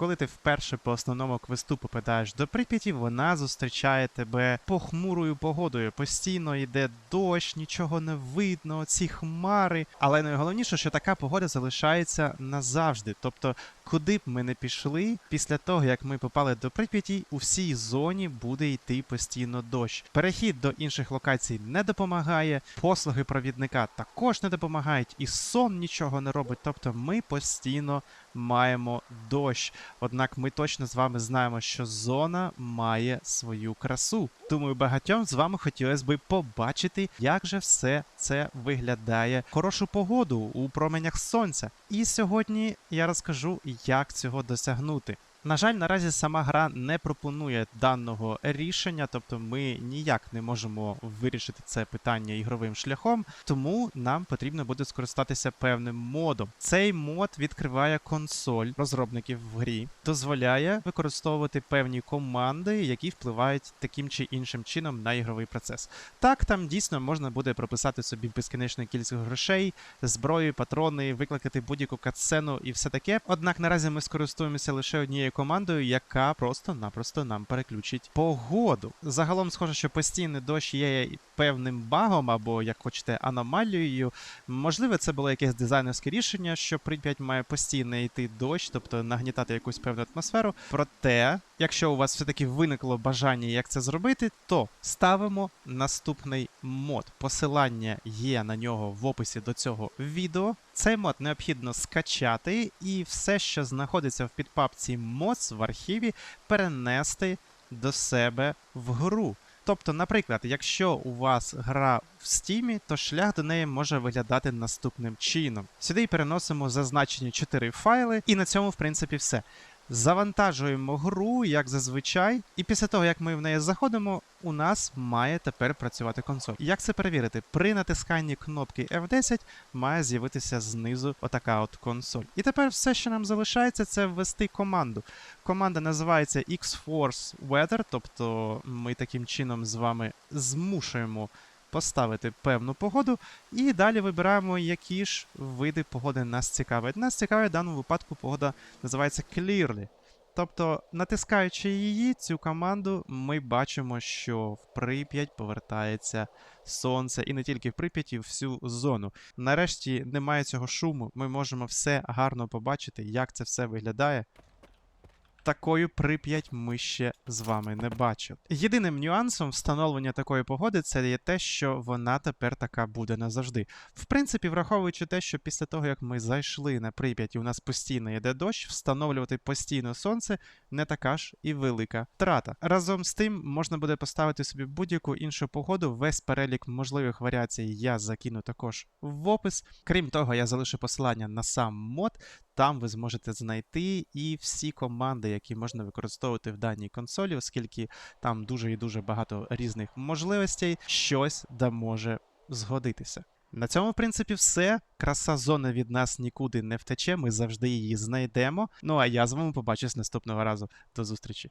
коли ти вперше по основному квесту попадаєш до Прип'яті, вона зустрічає тебе похмурою погодою. Постійно йде дощ, нічого не видно, ці хмари. Але найголовніше, що така погода залишається назавжди. Тобто, куди б ми не пішли, після того як ми попали до Прип'яті, у всій зоні буде йти постійно дощ. Перехід до інших локацій не допомагає, послуги провідника також не допомагають, і сон нічого не робить. Тобто ми постійно маємо дощ. Однак ми точно з вами знаємо, що зона має свою красу. Думаю, багатьом з вами хотілося би побачити, як же все це виглядає хорошу погоду у променях сонця. І сьогодні я розкажу, як цього досягнути. На жаль, наразі сама гра не пропонує даного рішення, тобто ми ніяк не можемо вирішити це питання ігровим шляхом, тому нам потрібно буде скористатися певним модом. Цей мод відкриває консоль розробників в грі, дозволяє використовувати певні команди, які впливають таким чи іншим чином на ігровий процес. Так, там дійсно можна буде прописати собі безкінечну кількість грошей, зброї, патрони, викликати будь-яку катсцену і все таке. Однак наразі ми скористуємося лише однією командою, яка просто-напросто нам переключить погоду. Загалом, схоже, що постійний дощ є певним багом або, як хочете, аномалією. Можливо, це було якесь дизайнерське рішення, що Прип'ять має постійно йти дощ, тобто нагнітати якусь певну атмосферу. Проте, якщо у вас все-таки виникло бажання, як це зробити, то ставимо наступний мод. Посилання є на нього в описі до цього відео. Цей мод необхідно скачати, і все, що знаходиться в підпапці mods в архіві, перенести до себе в гру. Тобто, наприклад, якщо у вас гра в Steam, то шлях до неї може виглядати наступним чином. Сюди переносимо зазначені 4 файли, і на цьому, в принципі, все. Завантажуємо гру, як зазвичай, і після того, як ми в неї заходимо, у нас має тепер працювати консоль. Як це перевірити? При натисканні кнопки F10 має з'явитися знизу отака от консоль. І тепер все, що нам залишається, це ввести команду. Команда називається X-Force Weather, тобто ми таким чином з вами змушуємо поставити певну погоду, і далі вибираємо, які ж види погоди нас цікавить. Нас цікавить в даному випадку погода називається Clearly. Тобто, натискаючи її, цю команду, ми бачимо, що в Прип'ять повертається сонце, і не тільки в Прип'яті, всю зону. Нарешті немає цього шуму, ми можемо все гарно побачити, як це все виглядає. Такою Прип'ять ми ще з вами не бачили. Єдиним нюансом встановлення такої погоди це є те, що вона тепер така буде назавжди. В принципі, враховуючи те, що після того, як ми зайшли на Прип'ять і у нас постійно йде дощ, встановлювати постійно сонце не така ж і велика втрата. Разом з тим, можна буде поставити собі будь-яку іншу погоду. Весь перелік можливих варіацій я закину також в опис. Крім того, я залишу посилання на сам мод. Там ви зможете знайти і всі команди, які можна використовувати в даній консолі, оскільки там дуже і дуже багато різних можливостей, щось да може згодитися. На цьому, в принципі, все. Краса зони від нас нікуди не втече, ми завжди її знайдемо. Ну а я з вами побачусь наступного разу. До зустрічі.